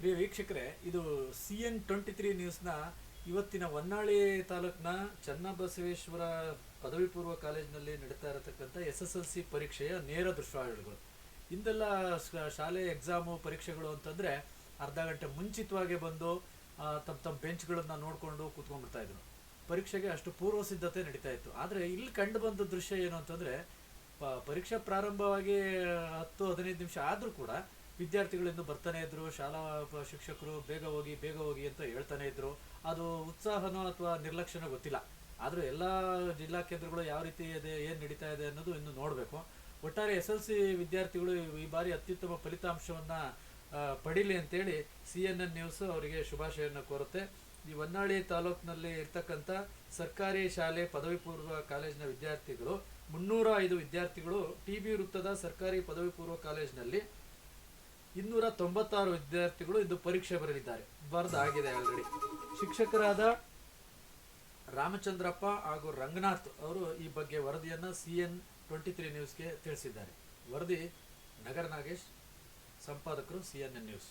ಪ್ರಿಯ ವೀಕ್ಷಕರೇ, ಇದು C N twenty three ನ್ಯೂಸ್ನ ಇವತ್ತಿನ ಹೊನ್ನಾಳಿ ತಾಲೂಕಿನ ಚನ್ನಬಸವೇಶ್ವರ ಪದವಿ ಪೂರ್ವ ಕಾಲೇಜಿನಲ್ಲಿ ನಡೀತಾ ಇರತಕ್ಕಂಥ ಎಸ್ ಎಸ್ ಎಲ್ ಸಿ ಪರೀಕ್ಷೆಯ ನೇರ ದೃಶ್ಯಗಳು ಇಂದೆಲ್ಲ ಶಾಲೆ ಎಕ್ಸಾಮು ಪರೀಕ್ಷೆಗಳು ಅಂತಂದರೆ ಅರ್ಧ ಗಂಟೆ ಮುಂಚಿತವಾಗಿ ಬಂದು ತಮ್ಮ ತಮ್ಮ ಬೆಂಚ್ಗಳನ್ನು ನೋಡಿಕೊಂಡು ಕೂತ್ಕೊಂಡ್ಬಿಡ್ತಾ ಇದ್ರು. ಪರೀಕ್ಷೆಗೆ ಅಷ್ಟು ಪೂರ್ವ ಸಿದ್ಧತೆ ನಡೀತಾ ಇತ್ತು. ಆದರೆ ಇಲ್ಲಿ ಕಂಡು ಬಂದ ದೃಶ್ಯ ಏನು ಅಂತಂದರೆ ಪರೀಕ್ಷೆ ಪ್ರಾರಂಭವಾಗಿ ಹತ್ತು ಹದಿನೈದು ನಿಮಿಷ ಆದರೂ ಕೂಡ ವಿದ್ಯಾರ್ಥಿಗಳು ಇನ್ನು ಬರ್ತಾನೆ ಇದ್ರು, ಶಾಲಾ ಶಿಕ್ಷಕರು ಬೇಗ ಹೋಗಿ ಬೇಗ ಹೋಗಿ ಅಂತ ಹೇಳ್ತಾನೆ ಇದ್ರು. ಅದು ಉತ್ಸಾಹನೋ ಅಥವಾ ನಿರ್ಲಕ್ಷ್ಯನೋ ಗೊತ್ತಿಲ್ಲ. ಆದರೂ ಎಲ್ಲ ಜಿಲ್ಲಾ ಕೇಂದ್ರಗಳು ಯಾವ ರೀತಿ ಇದೆ, ಏನು ನಡೀತಾ ಇದೆ ಅನ್ನೋದು ಇನ್ನು ನೋಡಬೇಕು. ಒಟ್ಟಾರೆ ಎಸ್ ಎಲ್ ಸಿ ವಿದ್ಯಾರ್ಥಿಗಳು ಈ ಬಾರಿ ಅತ್ಯುತ್ತಮ ಫಲಿತಾಂಶವನ್ನು ಪಡೀಲಿ ಅಂತೇಳಿ ಸಿ ಎನ್ ಎನ್ ನ್ಯೂಸ್ ಅವರಿಗೆ ಶುಭಾಶಯವನ್ನು ಕೋರುತ್ತೆ. ಈ ಹೊನ್ನಾಳಿ ತಾಲೂಕಿನಲ್ಲಿ ಇರ್ತಕ್ಕಂಥ ಸರ್ಕಾರಿ ಶಾಲೆ ಪದವಿ ಪೂರ್ವ ಕಾಲೇಜಿನ ವಿದ್ಯಾರ್ಥಿಗಳು, ಮುನ್ನೂರ ಐದು ವಿದ್ಯಾರ್ಥಿಗಳು ಟಿ ಬಿ ವೃತ್ತದ ಸರ್ಕಾರಿ ಪದವಿ ಪೂರ್ವ ಕಾಲೇಜಿನಲ್ಲಿ ಇನ್ನೂರ ತೊಂಬತ್ತಾರು ವಿದ್ಯಾರ್ಥಿಗಳು ಇಂದು ಪರೀಕ್ಷೆ ಬರೆದಿದ್ದಾರೆ. ಬರೆದಾಗಿದೆ ಆಲ್ರೆಡಿ ಶಿಕ್ಷಕರಾದ ರಾಮಚಂದ್ರಪ್ಪ ಹಾಗೂ ರಂಗನಾಥ್ ಅವರು ಈ ಬಗ್ಗೆ ವರದಿಯನ್ನು ಸಿ ಎನ್ ಟ್ವೆಂಟಿ ತ್ರೀ ನ್ಯೂಸ್ಗೆ ತಿಳಿಸಿದ್ದಾರೆ. ವರದಿ ನಗರ ನಾಗೇಶ್, ಸಂಪಾದಕರು ಸಿ ಎನ್ ಎನ್ ನ್ಯೂಸ್